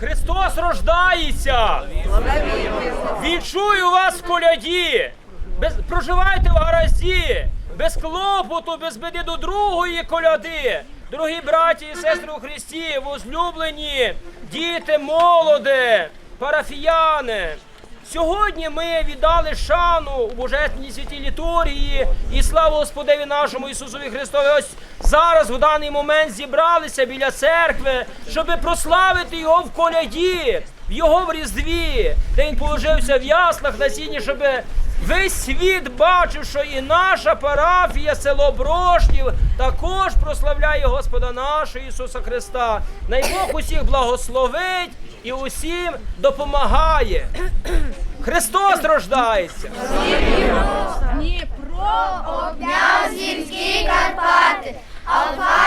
Христос рождається! Відчую вас в коляді! Без, проживайте в гаразді! Без клопоту, без беди до другої коляди! Дорогі браті і сестри у Христі, возлюблені, діти, молоде, парафіяни! Сьогодні ми віддали шану у Божественній святій літургії і славу Господеві нашому Ісусові Христові. Ось зараз в даний момент зібралися біля церкви, щоб прославити Його в коляді, в Його в Різдві, де Він положився в яслах на сіні, щоб весь світ бачив, що і наша парафія, село Брошнів, також прославляє Господа нашого Ісуса Христа. Най Бог усіх благословить і усім допомагає. Христос рождається. Князівські Карпати, а в хаті вже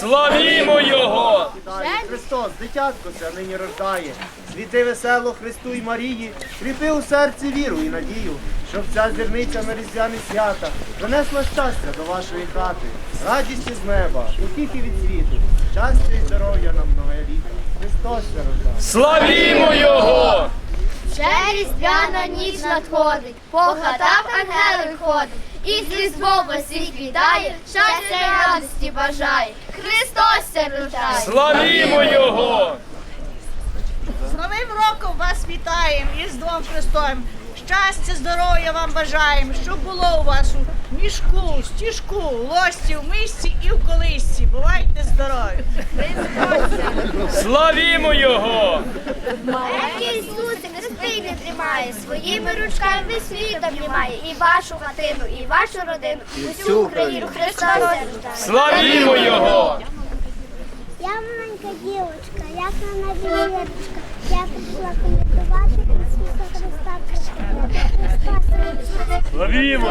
Славімо Його! Христос, дитятко це нині рождає. Світи весело Христу й Марії, кріпи у серці віру і надію, щоб ця зірниця на різдвяні свята принесла щастя до вашої хати, радість із неба, утіхи від світу, щастя і здоров'я нам многое літа. Христос це рождає. Славімо Його! Вже різдвяна ніч надходить, по хатах ангели ходить, і вас світ вітає, щастя і радості бажає. Христос се рождає. Славімо Його! З Новим роком вас вітаємо і з Двом Христом. Щастя, здоров'я вам бажаємо, щоб було у вас у мішку, стіжку, лості, в мисці і в колисці. Бувайте здорові! Славімо Його! Христи тримає, своїми ручками весь світ обнімає, і вашу хатину, і вашу родину, усю Україну Христос се рождає. Славімо Його! Я маленька дівочка, як на небі. Я прийшла коментувати Ісуса Христа. Славімо!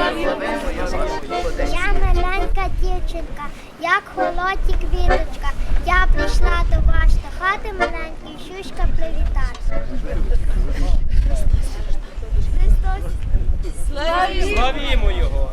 Я маленька дівчинка, як холодні квіточка. Я прийшла до вас до хати маленької, щучка привітати. Христос Славімо його!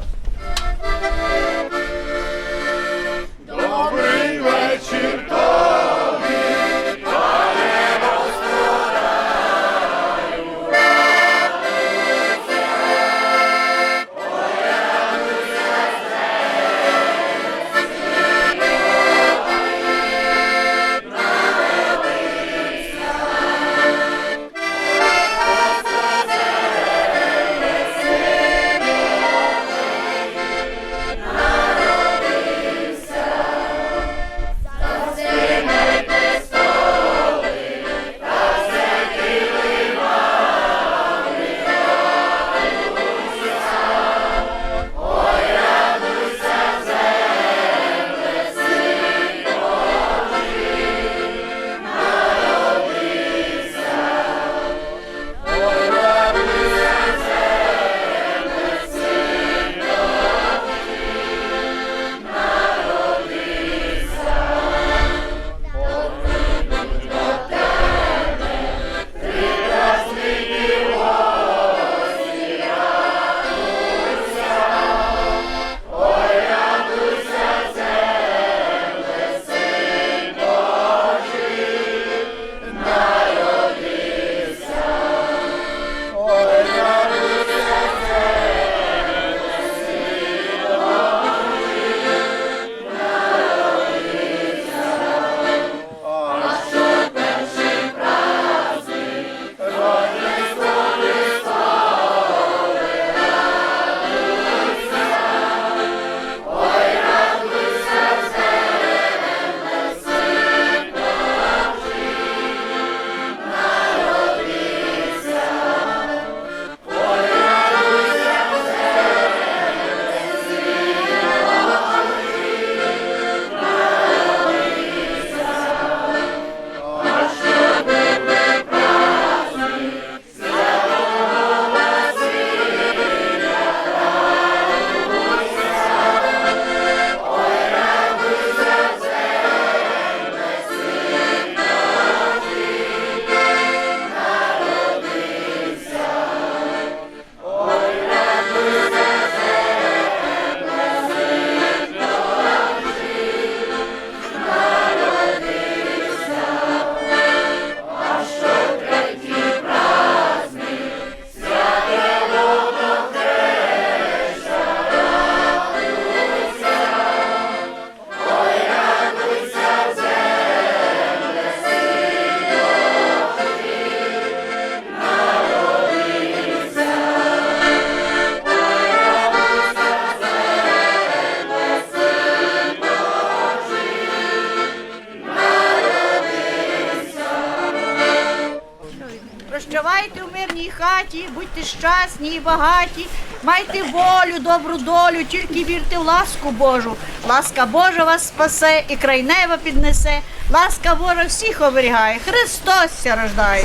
Прощавайте в мирній хаті, будьте щасні і багаті, майте волю, добру долю, тільки вірте в ласку Божу. Ласка Божа вас спасе і край неба піднесе. Ласка Божа всіх оберігає. Христос ся рождає.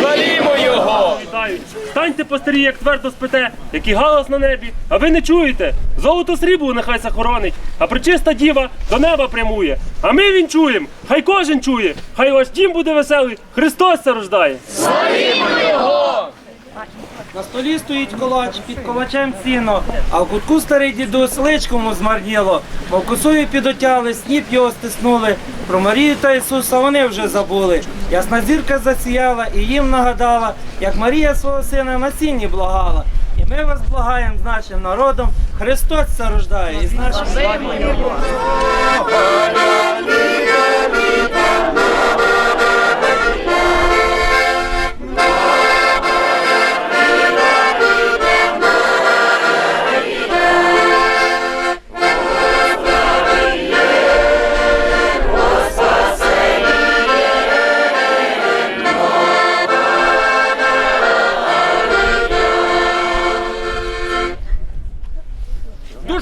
Славімо його! Вітають! Станьте постарі, як твердо спите, який галас на небі, а ви не чуєте? Золото срібло нехай захоронить, а причиста діва до неба прямує. А ми він чуємо, хай кожен чує, хай ваш дім буде веселий, Христос ся рождає. На столі стоїть колач, під колачем сіно, а в кутку старий дідусь личкому змарніло, мов косою підотяли, сніп його стиснули. Про Марію та Ісуса вони вже забули. Ясна зірка засіяла і їм нагадала, як Марія свого сина на сіні благала. І ми вас благаємо з нашим народом, Христос це рождає і з нашим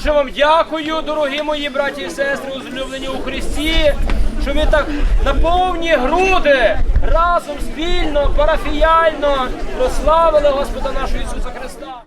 Дуже вам дякую, дорогі мої браті і сестри, узлюблені у Христі, що ви так на повні груди разом спільно, парафіяльно прославили Господа нашого Ісуса Христа.